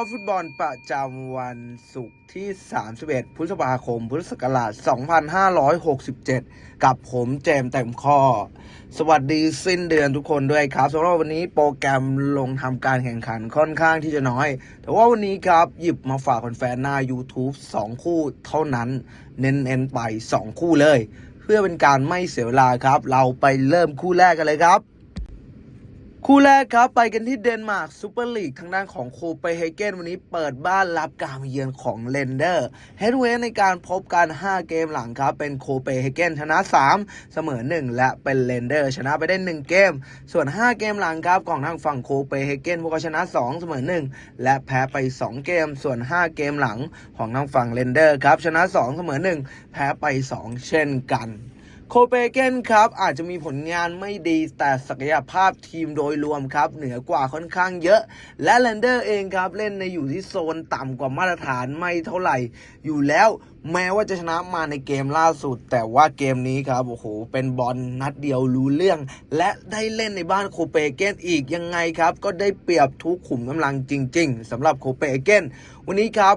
อฟุตบอลประจำวันศุกร์ที่ 31 พฤษภาคม พุทธศักราช 2567 กับผมเจมส์เต็มข้อ สวัสดีสิ้นเดือนทุกคนด้วยครับสำหรับวันนี้โปรแกรมลงทำการแข่งขันค่อนข้างที่จะน้อย แต่ว่าวันนี้ครับ หยิบมาฝากแฟนๆหน้า YouTube 2 คู่เท่านั้น เน้นๆไป 2 คู่เลย เพื่อเป็นการไม่เสียเวลาครับ เราไปเริ่มคู่แรกกันเลยครับ คู่แรกครับไปกันที่เดนมาร์กซูเปอร์ลีกทางด้านของโคเปนเฮเกนวันนี้เปิดบ้านรับการมาเยือนของเลนเดอร์เฮดเวในการพบกัน 5 เกมหลังครับเป็นโคเปนเฮเกนชนะ 3 เสมอ 1 และเป็นเลนเดอร์ชนะไปได้ 1 เกม ส่วน 5 เกมหลังครับของทางฝั่งโคเปนเฮเกนพวกเขาชนะ 2 เสมอ 1 และแพ้ไป 2 เกม ส่วน 5 เกมหลังของทางฝั่งเลนเดอร์ครับชนะ 2 เสมอ 1 แพ้ไป 2 เช่นกัน โคเปนเกนครับอาจจะมีผลงานไม่ดีแต่ศักยภาพทีมโดยรวมครับ เหนือกว่าค่อนข้างเยอะ และแลนเดอร์เองครับเล่นในอยู่ที่โซนต่ำกว่ามาตรฐานไม่เท่าไหร่ อยู่แล้วแม้ว่าจะชนะมาในเกมล่าสุด แต่ว่าเกมนี้ครับโอ้โหเป็นบอลนัดเดียวรู้เรื่อง และได้เล่นในบ้านโคเปนเกนอีกยังไงครับ ก็ได้เปรียบทุกขุมกำลังจริง ๆสำหรับโคเปนเกนวันนี้ครับ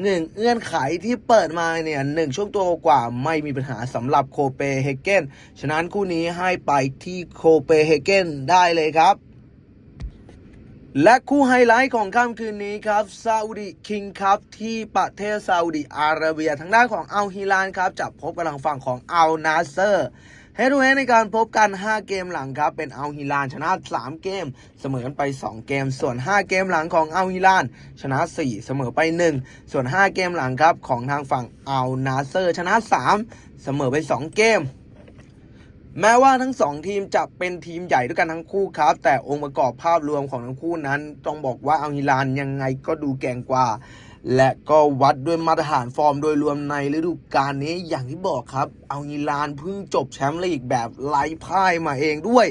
หนึ่งเงื่อนไขที่เปิดมาเนี่ยหนึ่งช่วงตัวกว่าไม่มีปัญหาสำหรับโคเปนเฮเกนฉะนั้นคู่นี้ให้ไปที่โคเปนเฮเกนได้เลยครับและคู่ไฮไลท์ของค่ำคืนนี้ครับซาอุดิคิงคัพที่ประเทศซาอุดิอาระเบียทางด้านของอัลฮิลานครับจะพบกับทางฝั่งของอัลนาเซอร์ เฮด o ูเฮในการพบกัน 5 เกมหลังครับ เป็นอัลฮิลานชนะ 3 เกม เสมอกันไป 2 เกม ส่วน 5 เกมหลังของอัลฮิลาน ชนะ 4 เสมอไป 1 ส่วน 5 เกมหลังครับของทางฝั่งอัลนาเซอร์ ชนะ 3 เสมอไป 2 เกมแม้ว่าทั้งสองทีมจะเป็นทีมใหญ่ด้วยกันทั้งคู่ครับ แต่องค์ประกอบภาพรวมของทั้งคู่นั้น ต้องบอกว่าอัลฮิลานยังไงก็ดูแก่งกว่า และก็วัดด้วยมาตรฐานฟอร์มโดยรวมในฤดูกาลนี้อย่างที่บอกครับ เอางีลานเพิ่งจบแชมป์ลีกแบบไร้พ่ายมาเองด้วย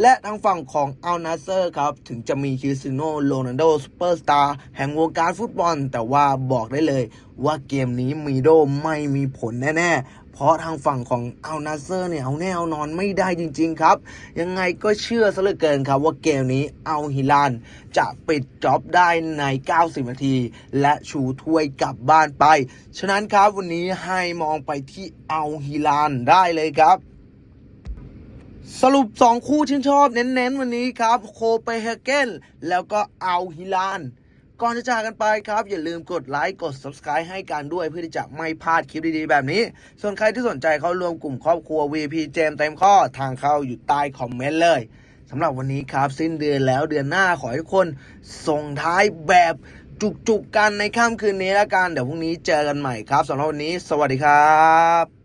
และทางฝั่งของอัลนาเซอร์ครับ ถึงจะมีคริสตียโนโรนัลโดซูเปอร์สตาร์แห่งวงการฟุตบอล แต่ว่าบอกได้เลยว่าเกมนี้มีโดไม่มีผลแน่ ๆ เพราะทางฝั่งของอัลนาเซอร์เนี่ยเอาแน่เอานอนไม่ได้จริง ๆ ครับ ยังไงก็เชื่อซะเหลือเกินครับว่าเกมนี้อัลฮิลานจะปิดจ็อบได้ใน 90 นาที และชูถ้วยกลับบ้านไป ฉะนั้นครับวันนี้ให้มองไปที่อัลฮิลานได้เลยครับ สรุป 2 คู่ชื่นชอบเน้นๆ วันนี้ครับ โคเปนเฮเกนแล้วก็อัลฮิลาน ก่อนจะจากกันไปครับ อย่าลืมกดไลค์กด Subscribe ให้กันด้วยเพื่อที่จะไม่พลาดคลิปดีๆ แบบนี้ ส่วนใครที่สนใจเข้ารวมกลุ่มครอบครัว VP เจมเต็มข้อทางเข้าอยู่ใต้คอมเมนต์เลยสำหรับวันนี้ครับ สิ้นเดือนแล้วเดือนหน้าขอให้ทุกคนส่งท้ายแบบจุกๆกันในค่ำคืนนี้แล้วกัน เดี๋ยวพรุ่งนี้เจอกันใหม่ครับสำหรับวันนี้ สวัสดีครับ